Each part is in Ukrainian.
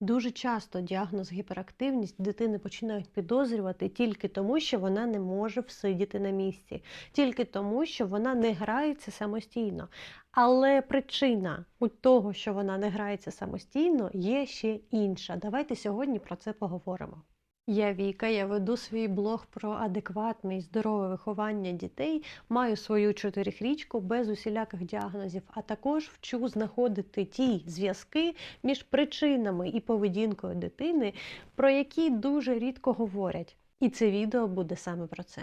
Дуже часто діагноз гіперактивність дитини починають підозрювати тільки тому, що вона не може всидіти на місці, тільки тому, що вона не грається самостійно. Але причина у того, що вона не грається самостійно, є ще інша. Давайте сьогодні про це поговоримо. Я Віка, я веду свій блог про адекватне і здорове виховання дітей, маю свою чотирихрічку без усіляких діагнозів, а також вчу знаходити ті зв'язки між причинами і поведінкою дитини, про які дуже рідко говорять. І це відео буде саме про це.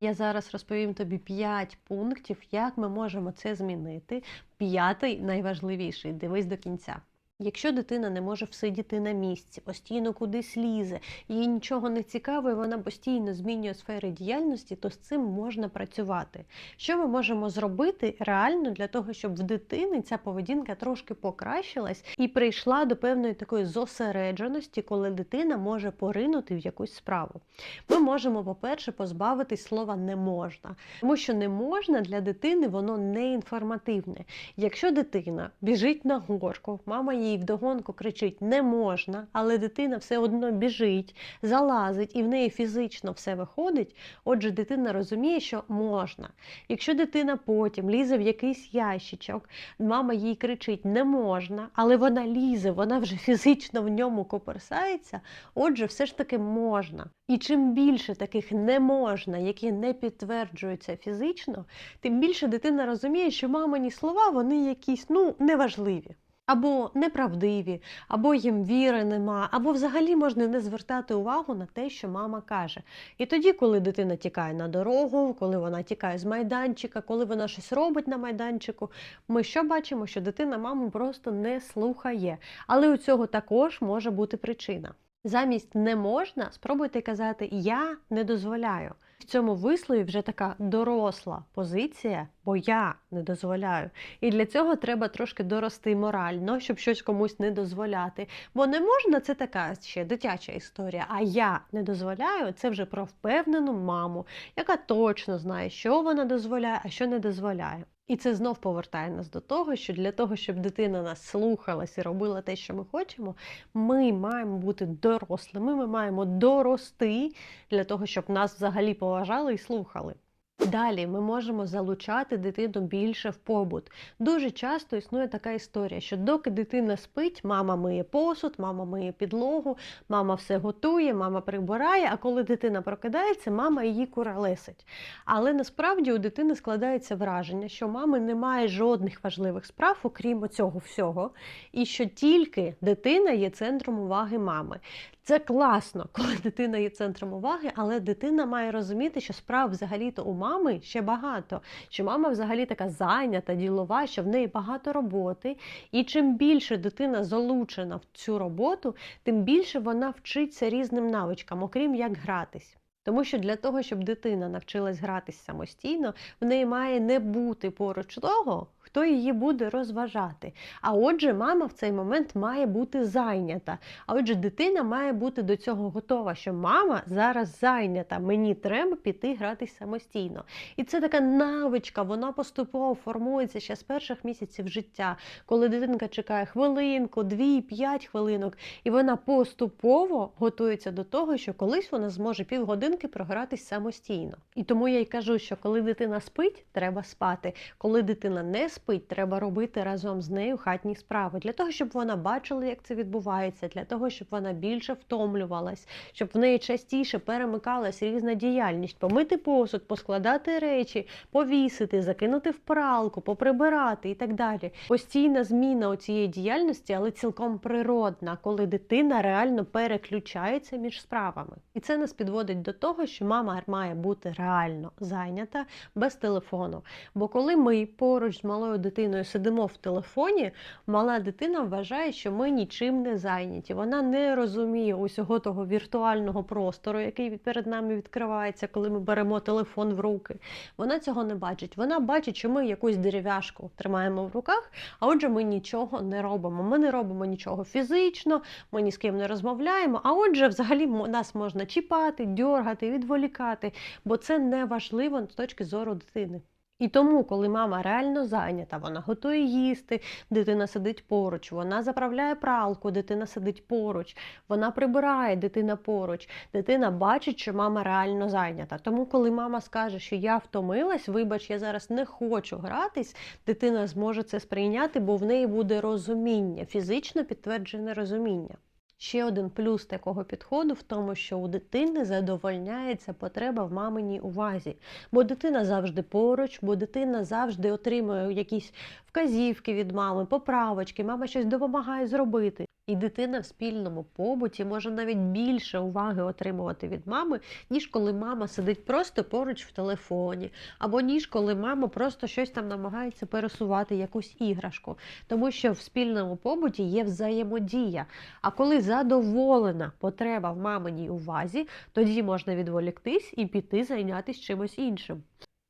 Я зараз розповім тобі 5 пунктів, як ми можемо це змінити. П'ятий найважливіший. Дивись до кінця. Якщо дитина не може всидіти на місці, постійно кудись лізе, їй нічого не цікаво, і вона постійно змінює сфери діяльності, то з цим можна працювати. Що ми можемо зробити реально для того, щоб в дитини ця поведінка трошки покращилась і прийшла до певної такої зосередженості, коли дитина може поринути в якусь справу? Ми можемо, по-перше, позбавитись слова не можна, тому що не можна для дитини воно не інформативне. Якщо дитина біжить на горку, мама їй вдогонку кричить не можна, але дитина все одно біжить, залазить і в неї фізично все виходить. Отже, дитина розуміє, що можна. Якщо дитина потім лізе в якийсь ящичок, мама їй кричить не можна, але вона лізе, вона вже фізично в ньому коперсається, отже, все ж таки можна. І чим більше таких не можна, які не підтверджуються фізично, тим більше дитина розуміє, що мамині слова вони якісь ну неважливі. Або неправдиві, або їм віри нема, або взагалі можна не звертати увагу на те, що мама каже. І тоді, коли дитина тікає на дорогу, коли вона тікає з майданчика, коли вона щось робить на майданчику, ми що бачимо, що дитина маму просто не слухає. Але у цього також може бути причина. Замість не можна, спробуйте казати Я не дозволяю. В цьому вислові вже така доросла позиція, бо я не дозволяю. І для цього треба трошки дорости морально, щоб щось комусь не дозволяти. Бо не можна це така ще дитяча історія. А я не дозволяю це вже про впевнену маму, яка точно знає, що вона дозволяє, а що не дозволяє. І це знов повертає нас до того, що для того, щоб дитина нас слухалась і робила те, що ми хочемо, ми маємо бути дорослими, ми маємо дорости для того, щоб нас взагалі поважали і слухали. Далі ми можемо залучати дитину більше в побут. Дуже часто існує така історія, що доки дитина спить, мама миє посуд, мама миє підлогу, мама все готує, мама прибирає, а коли дитина прокидається, мама її куралесить. Але насправді у дитини складається враження, що мами немає жодних важливих справ, окрім цього всього, і що тільки дитина є центром уваги мами. Це класно, коли дитина є центром уваги, але дитина має розуміти, що справ взагалі-то у мами ще багато, що мама взагалі така зайнята, ділова, що в неї багато роботи. І чим більше дитина залучена в цю роботу, тим більше вона вчиться різним навичкам, окрім як гратись. Тому що для того, щоб дитина навчилась гратись самостійно, в неї має не бути поруч того, хто її буде розважати. А отже, мама в цей момент має бути зайнята. А отже, дитина має бути до цього готова, що мама зараз зайнята, мені треба піти гратись самостійно. І це така навичка, вона поступово формується ще з перших місяців життя, коли дитинка чекає хвилинку, дві, п'ять хвилинок, і вона поступово готується до того, що колись вона зможе півгодинки програтись самостійно. І тому я й кажу, що коли дитина спить, треба спати. Коли дитина не спить, треба робити разом з нею хатні справи для того, щоб вона бачила, як це відбувається, для того, щоб вона більше втомлювалась, щоб в неї частіше перемикалась різна діяльність, помити посуд, поскладати речі, повісити, закинути в пралку, поприбирати і так далі. Постійна зміна у цієї діяльності, але цілком природна, коли дитина реально переключається між справами. І це нас підводить до того, що мама має бути реально зайнята без телефону. Бо коли ми поруч з малою дитиною сидимо в телефоні, мала дитина вважає, що ми нічим не зайняті. Вона не розуміє усього того віртуального простору, який перед нами відкривається, коли ми беремо телефон в руки. Вона цього не бачить. Вона бачить, що ми якусь дерев'яшку тримаємо в руках, а отже, ми нічого не робимо. Ми не робимо нічого фізично, ми ні з ким не розмовляємо. А отже, взагалі нас можна чіпати, дьоргати, відволікати, бо це не важливо з точки зору дитини. І тому, коли мама реально зайнята, вона готує їсти, дитина сидить поруч, вона заправляє пралку, дитина сидить поруч, вона прибирає, дитина поруч, дитина бачить, що мама реально зайнята. Тому, коли мама скаже, що я втомилась, вибач, я зараз не хочу гратись, дитина зможе це сприйняти, бо в неї буде розуміння, фізично підтверджене розуміння. Ще один плюс такого підходу в тому, що у дитини задовольняється потреба в маминій увазі, бо дитина завжди поруч, бо дитина завжди отримує якісь вказівки від мами, поправочки, мама щось допомагає зробити. І дитина в спільному побуті може навіть більше уваги отримувати від мами, ніж коли мама сидить просто поруч в телефоні, або ніж коли мама просто щось там намагається пересувати, якусь іграшку. Тому що в спільному побуті є взаємодія. А коли задоволена потреба в маминій увазі, тоді можна відволіктись і піти зайнятися чимось іншим.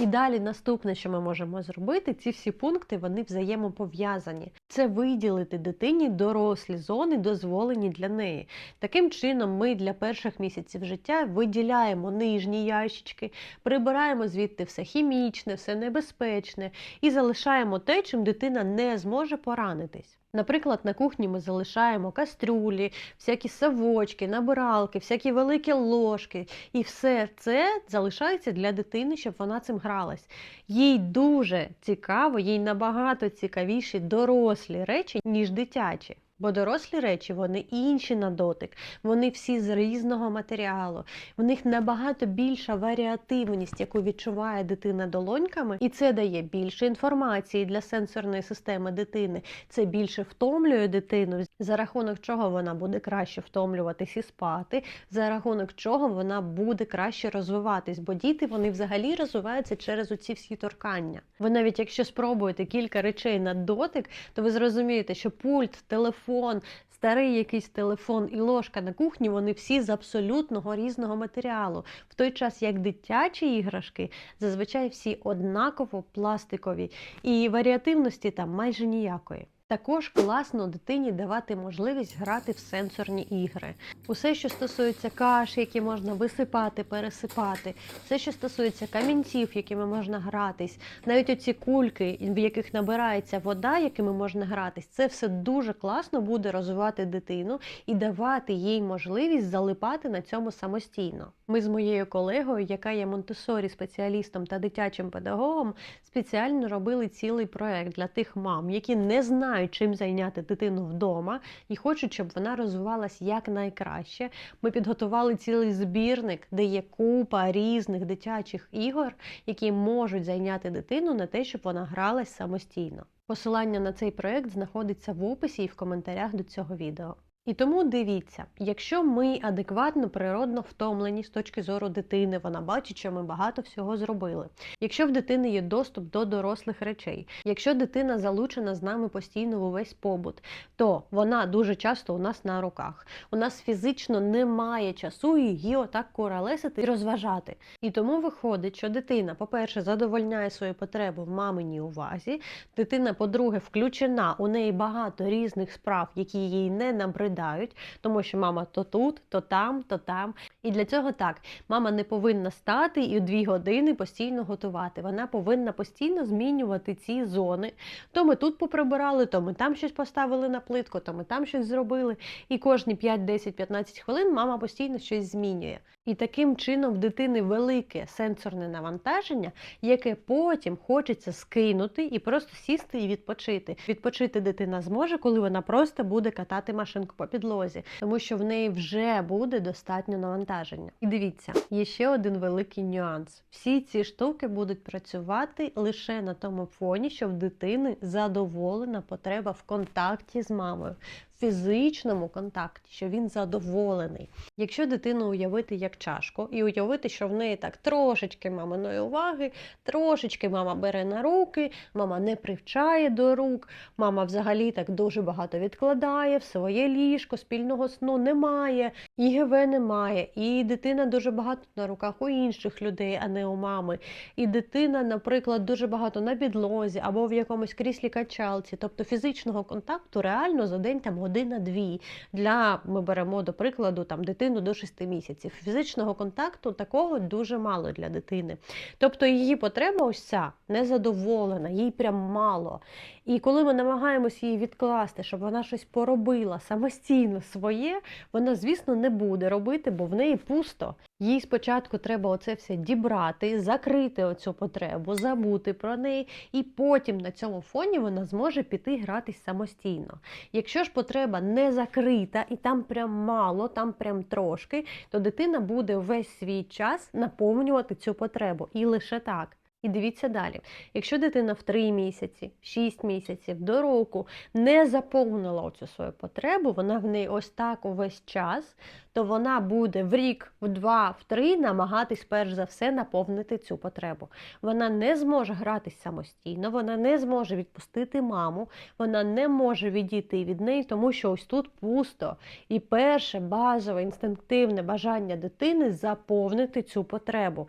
І далі наступне, що ми можемо зробити, ці всі пункти вони взаємопов'язані. Це виділити дитині дорослі зони, дозволені для неї. Таким чином, ми для перших місяців життя виділяємо нижні ящички, прибираємо звідти все хімічне, все небезпечне і залишаємо те, чим дитина не зможе поранитись. Наприклад, на кухні ми залишаємо кастрюлі, всякі савочки, набиралки, всякі великі ложки. І все це залишається для дитини, щоб вона цим гралась. Їй дуже цікаво, їй набагато цікавіші дорослі речі, ніж дитячі. Бо дорослі речі вони інші на дотик, вони всі з різного матеріалу. В них набагато більша варіативність, яку відчуває дитина долоньками, і це дає більше інформації для сенсорної системи дитини. Це більше втомлює дитину, за рахунок чого вона буде краще втомлюватись і спати, за рахунок чого вона буде краще розвиватись. Бо діти вони взагалі розвиваються через оці всі торкання. Ви навіть якщо спробуєте кілька речей на дотик, то ви зрозумієте, що пульт, телефон старий якийсь телефон і ложка на кухні, вони всі з абсолютного різного матеріалу. В той час, як дитячі іграшки, зазвичай всі однаково пластикові, і варіативності там майже ніякої. Також класно дитині давати можливість грати в сенсорні ігри. Усе, що стосується каш, які можна висипати, пересипати, все, що стосується камінців, якими можна гратись, навіть оці кульки, в яких набирається вода, якими можна гратись, це все дуже класно буде розвивати дитину і давати їй можливість залипати на цьому самостійно. Ми з моєю колегою, яка є Монтесорі спеціалістом та дитячим педагогом, спеціально робили цілий проект для тих мам, які не знають, чим зайняти дитину вдома і хочуть, щоб вона розвивалась якнайкраще. Ми підготували цілий збірник, де є купа різних дитячих ігор, які можуть зайняти дитину на те, щоб вона гралась самостійно. Посилання на цей проект знаходиться в описі і в коментарях до цього відео. І тому дивіться, якщо ми адекватно, природно втомлені з точки зору дитини, вона бачить, що ми багато всього зробили. Якщо в дитини є доступ до дорослих речей, якщо дитина залучена з нами постійно в увесь побут, то вона дуже часто у нас на руках. У нас фізично немає часу її отак коралесити і розважати. І тому виходить, що дитина, по-перше, задовольняє свої потреби в маминій увазі. Дитина, по-друге, включена, у неї багато різних справ, які їй не набридають відповідають, тому що мама то тут, то там, то там. І для цього так, мама не повинна стати і дві години постійно готувати. Вона повинна постійно змінювати ці зони. То ми тут поприбирали, то ми там щось поставили на плитку, то ми там щось зробили. І кожні 5, 10, 15 хвилин мама постійно щось змінює. І таким чином в дитини велике сенсорне навантаження, яке потім хочеться скинути і просто сісти і відпочити. Відпочити дитина зможе, коли вона просто буде катати машинку по підлозі, тому що в неї вже буде достатньо навантаження. І дивіться, є ще один великий нюанс: всі ці штуки будуть працювати лише на тому фоні, що в дитини задоволена потреба в контакті з мамою фізичному контакті, що він задоволений. Якщо дитину уявити як чашку, і уявити, що в неї так трошечки маминої уваги, трошечки мама бере на руки, мама не привчає до рук, мама взагалі так дуже багато відкладає в своє ліжко, спільного сну немає, ІГВ немає, і дитина дуже багато на руках у інших людей, а не у мами. І дитина, наприклад, дуже багато на підлозі або в якомусь кріслі качалці, тобто фізичного контакту реально за день там година-дві. Для ми беремо до прикладу там дитину до 6 місяців. Фізичного контакту такого дуже мало для дитини. Тобто її потреба ось ця незадоволена, їй прям мало. І коли ми намагаємося її відкласти, щоб вона щось поробила самостійно своє, вона, звісно, не буде робити, бо в неї пусто. Їй спочатку треба оце все дібрати, закрити оцю потребу, забути про неї, і потім на цьому фоні вона зможе піти гратись самостійно. Якщо ж потреба не закрита і там прям мало, там прям трошки, то дитина буде весь свій час наповнювати цю потребу. І лише так. І дивіться далі. Якщо дитина в 3 місяці, 6 місяців до року не заповнила оцю свою потребу, вона в неї ось так увесь час, то вона буде в рік, в два, в три намагатись перш за все наповнити цю потребу. Вона не зможе гратись самостійно, вона не зможе відпустити маму, вона не може відійти від неї, тому що ось тут пусто. І перше базове інстинктивне бажання дитини заповнити цю потребу.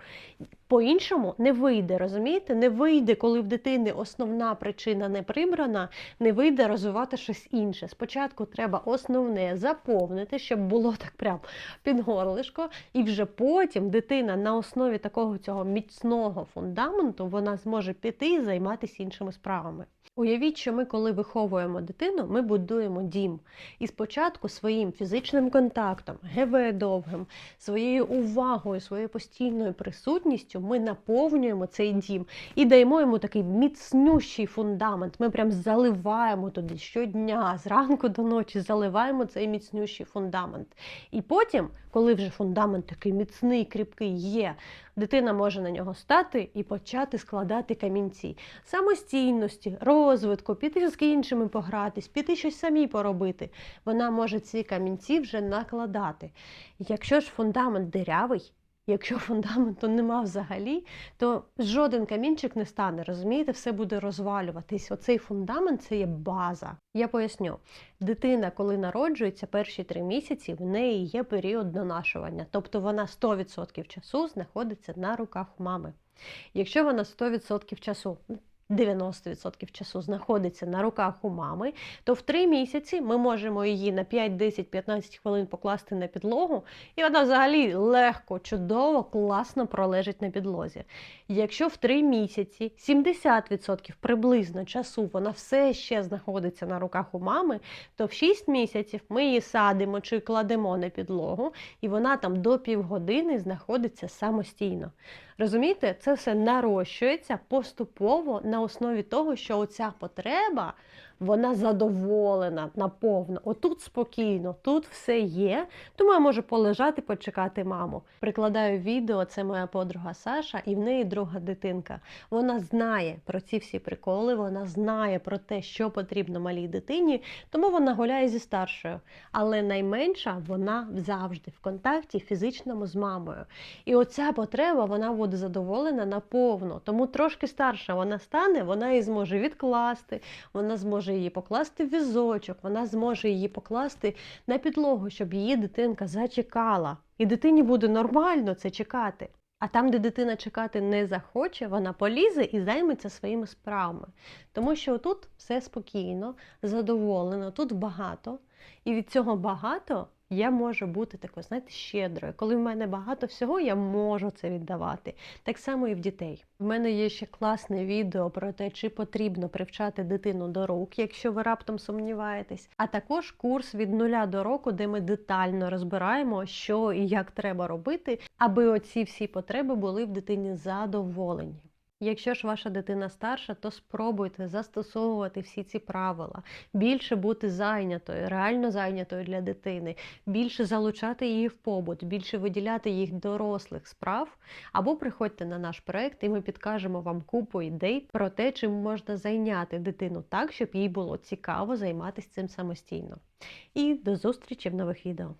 По-іншому не вийде, розумієте? Не вийде, коли в дитини основна причина не прибрана, не вийде розвивати щось інше. Спочатку треба основне заповнити, щоб було так прям під горлишко, і вже потім дитина на основі такого цього міцного фундаменту вона зможе піти і займатися іншими справами. Уявіть, що ми, коли виховуємо дитину, ми будуємо дім. І спочатку своїм фізичним контактом, ГВ довгим, своєю увагою, своєю постійною присутністю ми наповнюємо цей дім і даємо йому такий міцнющий фундамент. Ми прям заливаємо туди щодня, зранку до ночі заливаємо цей міцнющий фундамент. І потім, коли вже фундамент такий міцний, кріпкий є, дитина може на нього стати і почати складати камінці самостійності, розвитку, піти з іншими погратись, піти щось самі поробити. Вона може ці камінці вже накладати. Якщо ж фундамент дирявий, Якщо фундаменту нема взагалі, то жоден камінчик не стане, розумієте, все буде розвалюватись. Оцей фундамент це є база. Я поясню, дитина, коли народжується перші три місяці, в неї є період донашування, тобто вона 100% часу знаходиться на руках мами. Якщо вона 100% часу 90% часу знаходиться на руках у мами, то в 3 місяці ми можемо її на 5, 10, 15 хвилин покласти на підлогу, і вона взагалі легко, чудово, класно пролежить на підлозі. Якщо в 3 місяці 70% приблизно часу вона все ще знаходиться на руках у мами, то в 6 місяців ми її садимо чи кладемо на підлогу, і вона там до півгодини знаходиться самостійно. Розумієте, це все нарощується поступово на основі того, що оця потреба вона задоволена наповно. Отут спокійно, тут все є. Тому я можу полежати, почекати маму. Прикладаю відео, це моя подруга Саша, і в неї друга дитинка. Вона знає про ці всі приколи, вона знає про те, що потрібно малій дитині, тому вона гуляє зі старшою. Але найменша вона завжди в контакті фізичному з мамою. І оця потреба вона буде задоволена наповно. Тому трошки старша вона стане, вона її зможе відкласти, вона зможе її покласти в візочок, вона зможе її покласти на підлогу, щоб її дитинка зачекала. І дитині буде нормально це чекати. А там, де дитина чекати не захоче, вона полізе і займеться своїми справами. Тому що тут все спокійно, задоволено, тут багато. І від цього багато я можу бути такою, знаєте, щедрою. Коли в мене багато всього, я можу це віддавати. Так само і в дітей. В мене є ще класне відео про те, чи потрібно привчати дитину до рук, якщо ви раптом сумніваєтесь. А також курс від нуля до року, де ми детально розбираємо, що і як треба робити, аби оці всі потреби були в дитині задоволені. Якщо ж ваша дитина старша, то спробуйте застосовувати всі ці правила, більше бути зайнятою, реально зайнятою для дитини, більше залучати її в побут, більше виділяти їх дорослих справ. Або приходьте на наш проект, і ми підкажемо вам купу ідей про те, чим можна зайняти дитину так, щоб їй було цікаво займатися цим самостійно. І до зустрічі в нових відео.